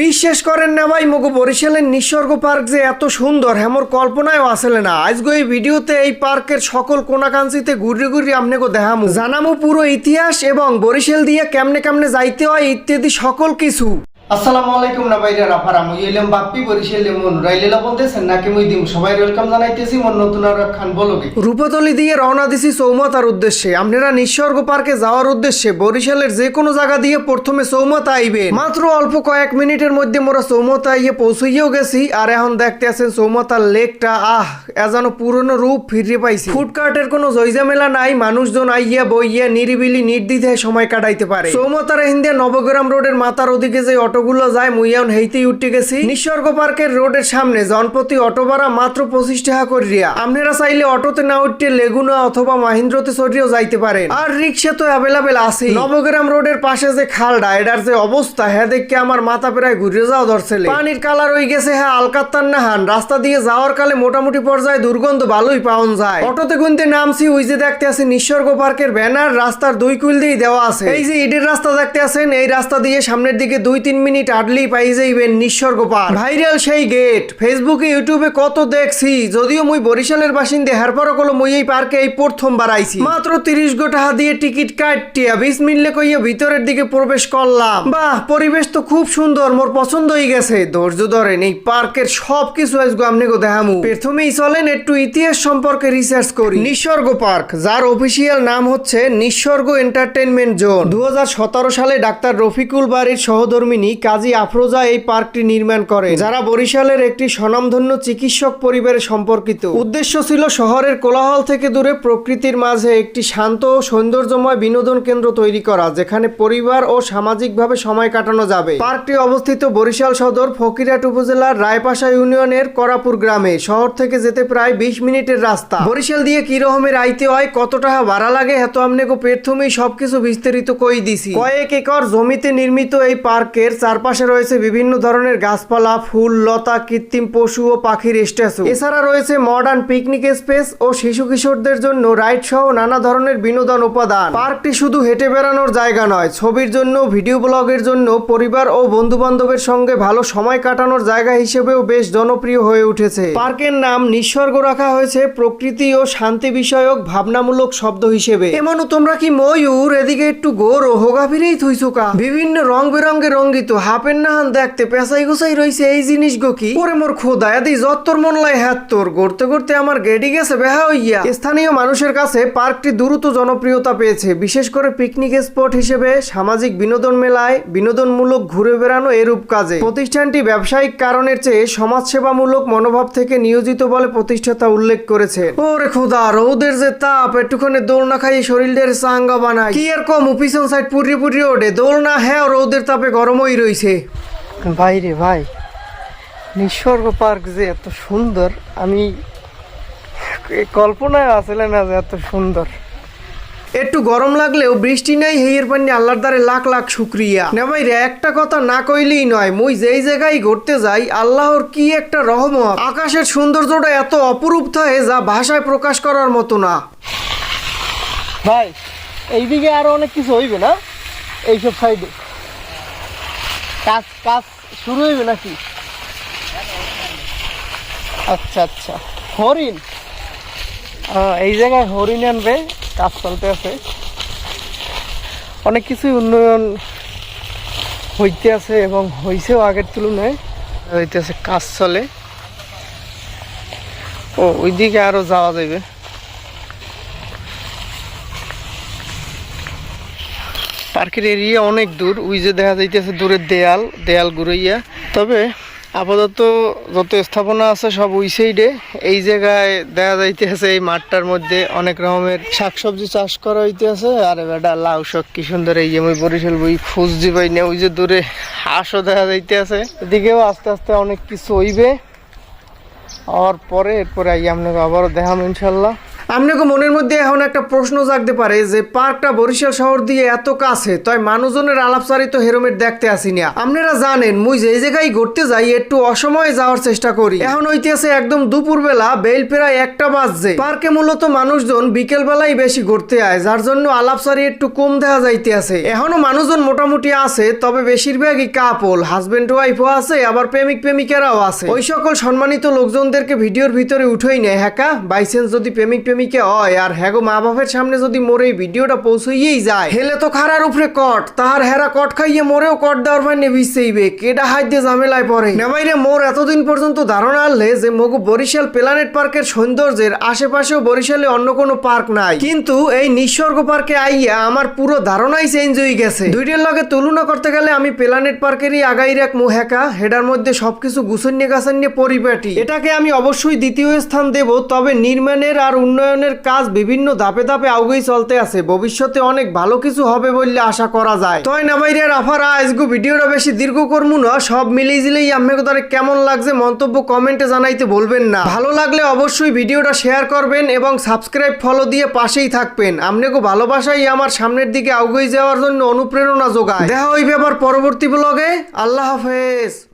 বিশ্বাস করেন না ভাই, মুগু বরিশালের নিসর্গ পার্ক যে এত সুন্দর, হেমর কল্পনায়ও আসলে না। আজগো এই ভিডিওতে এই পার্কের সকল কোনাকাঞ্চিতে ঘুরে ঘুরে আপনাকে দেখামু। জানামু পুরো ইতিহাস এবং বরিশাল দিয়ে কেমনে কেমনে যাইতে হয় ইত্যাদি সকল কিছু। আসসালামু আলাইকুম না মুই এলাম বাপ্পি, বরিশাল বলতেছেন, নাকি মুই দিম? সবাই ওয়েলকাম জানাইতেছি মন নতুন আর খান বলগে রূপতলি দিয়ে রওনা দিছি চৌমাতার উদ্দেশ্যে। আপনারা নিসর্গ পার্কে যাওয়ার উদ্দেশ্যে বরিশালের যে কোনো জায়গা দিয়ে প্রথমে চৌমাতা আইবেন। মাত্র অল্প কয়েক মিনিটের মধ্যে মোরা আইয়ে পৌঁছাইয়েও গেছি, আর এখন দেখতে আছেন চৌমাতার লেকটা। আহ, এ যেন পুরনো রূপ ফিরে পাইছি। ফুডকার্টের কোনো জয়জামেলা নাই, মানুষজন আইয়া বইয়া নিরিবিলি নির্দ্বিধায় সময় কাটাইতে পারে। চৌমাতার হিন্দে নবগ্রাম রোডের মাথার ওদিকে যে অটোগুলো যায় মুইয়ান হেইতেই উঠতে গেছি। নিসর্গ পার্কের রোডের সামনে জনপ্রতি অটো ভাড়া মাত্র পঁচিশ টাকা করিয়া আপনারা চাইলে অটোতে না উঠতে লেগুনা অথবা মাহিন্দ্রতে চড়িয়েও যাইতে পারেন। আর রিক্সা তো অ্যাভেলেবেল আছে নবগ্রাম রোডের পাশে যে খালটা এটার যে অবস্থা হ্যাঁ দেখে আমার মাথা প্রায় ঘুরে যাওয়া ধরছিল পানির কালার হয়ে গেছে হ্যাঁ আলকাত্তার না হান রাস্তা দিয়ে যাওয়ার কালে মোটামুটি পর্যায়ে দুর্গন্ধ ভালোই পাওয়া যায়। অটোতে গুনতে নামছি, ওই যে দেখতে আছি নিসর্গ পার্কের ব্যানার, রাস্তার দুই কুইল দিয়েই দেওয়া আছে। এই যে ইডের রাস্তা দেখতে আছেন, এই রাস্তা দিয়ে সামনের দিকে দুই তিন মিনিট আডলেই পাই যাইবেন নিসর্গ পার্ক ভাইরাল সেই গেট ফেসবুকে ইউটিউবে কত দেখছি, যদিও মুই বরিশালের বাসিন্দে হারপরও কলো মুই এই পার্কে এই প্রথম বাড়াইছি মাত্র তিরিশ গো টাকা দিয়ে টিকিট কাটিয়া বিশ মিনিটে কইয়া ভিতরের দিকে প্রবেশ করলাম। বাহ, পরিবেশ তো খুব সুন্দর, মোর পছন্দ হয়ে গেছে। ধৈর্য ধরেন, এই পার্কের সব কিছু আপনি গো দেখামু। প্রথমেই চলেন একটু ইতিহাস সম্পর্কে রিসার্চ করি। নিসর্গ পার্ক, যার অফিসিয়াল নাম হচ্ছে নিসর্গ এন্টারটেনমেন্ট জোন দু হাজার সতেরো সালে ডাক্তার রফিকুল বাড়ির সহধর্মিনী কাজী আফরোজা এই পার্কটি নির্মাণ করে যারা বরিশালের একটি স্বনামধন্য চিকিৎসক পরিবারে সম্পর্কিত। উদ্দেশ্য ছিল শহরের কোলাহল থেকে দূরে প্রকৃতির মাঝে একটি শান্ত ও সৌন্দর্যময় বিনোদন কেন্দ্র তৈরি করা, যেখানে পরিবার ও সামাজিকভাবে সময় কাটানো যাবে। পার্কটি অবস্থিত বরিশাল সদর ফকিরহাট উপজেলার রায়পাশা ইউনিয়নের করাপুর গ্রামে। শহর থেকে যেতে প্রায় বিশ মিনিটের রাস্তা। বরিশাল দিয়ে কি রকমের আইতে হয় কত টাকা ভাড়া লাগে, এত আমনেগো প্রথমেই সবকিছু বিস্তারিত কই দিছি। কয়েক একর জমিতে নির্মিত এই পার্কের চারপাশে রয়েছে বিভিন্ন ধরনের গাছপালা, ফুল, লতা, কৃত্রিম পশু ও পাখির স্ট্যাচু। এছাড়া রয়েছে মডার্ন পিকনিক স্পেস ও শিশু কিশোরদের জন্য রাইড সহ নানা ধরনের বিনোদন উপাদান। পার্কটি শুধু হেঁটে বেড়ানোর জায়গা নয়, ছবির জন্য ভিডিও ব্লগের জন্য পরিবার ও বন্ধু বান্ধবের সঙ্গে ভালো সময় কাটানোর জায়গা হিসেবেও বেশ জনপ্রিয় হয়ে উঠেছে। পার্কের নাম নিঃসর্গ রাখা হয়েছে প্রকৃতি ও শান্তি বিষয়ক ভাবনামূলক শব্দ হিসেবে। এমনও তোমরা কি ময়ূর? এদিকে একটু গোর ও হোগা ফিরেই থুইছুকা। বিভিন্ন রং বেরঙ্গে রঙ্গিত। হাফের নাহান দেখতে পেঁচাই গোসাই রয়েছে এই জিনিস গো কি? ওরে মোর খোদা এদি যত্তর মন লাই হ্যাত তোর, গড়তে গড়তে আমার গেডি গেছে বেহা হইয়া। স্থানীয় মানুষের কাছে পার্কটি দ্রুত জনপ্রিয়তা পেয়েছে, বিশেষ করে পিকনিক স্পট হিসেবে সামাজিক বিনোদন মেলায় বিনোদনমূলক ঘুরে বেড়ানো এরূপ কাজে। প্রতিষ্ঠানটি ব্যবসায়িক কারণের চেয়ে সমাজসেবামূলক মনোভাব থেকে নিয়োজিত বলে প্রতিষ্ঠাতা উল্লেখ করেছে। ওরে খোদা, রৌদের যে তাপ, একটুখানি দোল না খাই শরীরের চাঙ্গা বানায় কি আর কম সাইড পুরি পুরি ওঠে। দোল না হ্যাঁ রৌদের তাপে গরম গরমই রইছে। ভাই রে ভাই নিসর্গ পার্ক যে এত সুন্দর আমি কল্পনায় আসলে না যে এত সুন্দর। একটু গরম লাগলেও বৃষ্টি নাই হেয়ের পানি আল্লাহর দ্বারে লাখ লাখ শুক্রিয়া। না ভাই রে একটা কথা না কইলেই নয় মুই যেই জায়গায় ঘুরতে যাই আল্লাহর কি একটা রহমত? আকাশের সৌন্দর্যটা এত অপরূপ থাকে যা ভাষায় প্রকাশ করার মতো না। ভাই এইদিকে আরও অনেক কিছু হইবে না? এইসব সাইডে। কাজ কাজ শুরু হইবে নাকি? আচ্ছা আচ্ছা। হরিণ? এই জায়গায় হরিণ আনবে, কাজ চলতে আছে। অনেক কিছুই উন্নয়ন হইতে আছে এবং হইছেও আগের তুলনায়। হইতেছে, কাজ চলে। ও, ওইদিকে আরও যাওয়া যাবে পার্কের এরিয়া অনেক দূর, ওই যে দেখা যাইতেছে দূরের দেয়াল দেয়াল ঘুরাইয়া। তবে আপাতত যত স্থাপনা আছে সব ওই সাইডে। এই জায়গায় দেখা যাইতেছে এই মাঠটার মধ্যে অনেক রকমের শাকসবজি চাষ করা হইতেছে। আর বেটা, লাউ শাক কি সুন্দর, এই মই বরিশাল বই খুঁজছি পাই না, ওই যে দূরে হাঁসও দেখা যাইতেছে। এদিকেও আস্তে আস্তে অনেক কিছু হইবে। আর পরে, এরপরে আই আপনাকে আবারও দেখাম ইনশাল্লাহ। আপনাকে মনের মধ্যে এখন একটা প্রশ্ন জাগতে পারে যে পার্কটা বরিশাল শহর দিয়ে এত কাছে, তাই মানুষজনের আলাপচারিত হেরোমেট দেখতে আসি না আপনারা জানেন, মুই যে জায়গায় ঘুরতে যাই, একটু অসময়ে যাওয়ার চেষ্টা করি। এখন হইতেছে একদম দুপুরবেলা বেল প্রায় একটা বাজছে। পার্কে মূলত মানুষজন বিকেল বেলায় বেশি ঘুরতে আয়, যার জন্য আলাপচারি একটু কম দেখা যাইতে আছে। এখনও মানুষজন মোটামুটি আছে, তবে বেশিরভাগই কাপল হাজবেন্ড ওয়াইফও আছে, আবার প্রেমিক প্রেমিকারাও আছে। ওই সকল সম্মানিত লোকজনদেরকে ভিডিওর ভিতরে উঠেই নেয় হ্যাঁ বাইসেন্স যদি প্রেমিক প্রেমিকা হয়, আর হ্যাগো মা বাপের সামনে যদি মোরে এই ভিডিওটা পৌঁছইয়েই যায়, হেলে তো খারার উপরে কট। তাহার হেরা কট খাইয়ে মোরেও কট দেওয়ার ভাই নেভিসেইবে কেডা হাত দিয়ে ঝামেলায় পড়ে। নেমাইরে মোর এতদিন পর্যন্ত ধারণা আনলে যে মগু বরিশাল প্ল্যানেট পার্কের সৌন্দর্যের আশেপাশেও বরিশালে অন্য কোনো পার্ক নাই। কিন্তু এই নিঃস্বর্গ পার্কে আইয়া আমার পুরো ধারণাই চেঞ্জ হয়ে গেছে। দুইটার লগে তুলনা করতে গেলে আমি প্ল্যানেট পার্কেরই আগাই রাখ মুহেকা, হেডার মধ্যে সবকিছু গুছন্যে গাছান্যে পরিপাটি। এটাকে আমি অবশ্যই দ্বিতীয় স্থান দেব, তবে নির্মাণের আর উন্নয়নের কাজ বিভিন্ন ধাপে ধাপে আউগেই চলতে আছে। ভবিষ্যতে অনেক ভালো কিছু হবে বললে আশা করা যায়। তয় না বাইরে আফারা আজগু ভিডিওটা বেশি দীর্ঘ করমু না, সব মিলেই জিলেই আমি তারে কেমন লাগছে মন্তব্য কমেন্টে জানাইতে বলবেন না। ভালো লাগলে অবশ্যই ভিডিওটা শেয়ার করবেন এবং সাবস্ক্রাইব ফলো দিয়ে পাশেই থাকবেন। আপনাকে ভালোবাসাই আমার সামনের দিকে আগুয়ে যাওয়ার জন্য অনুপ্রেরণা যোগায়। দেখা হইবে আবার পরবর্তী ব্লগে। আল্লাহ হাফেজ।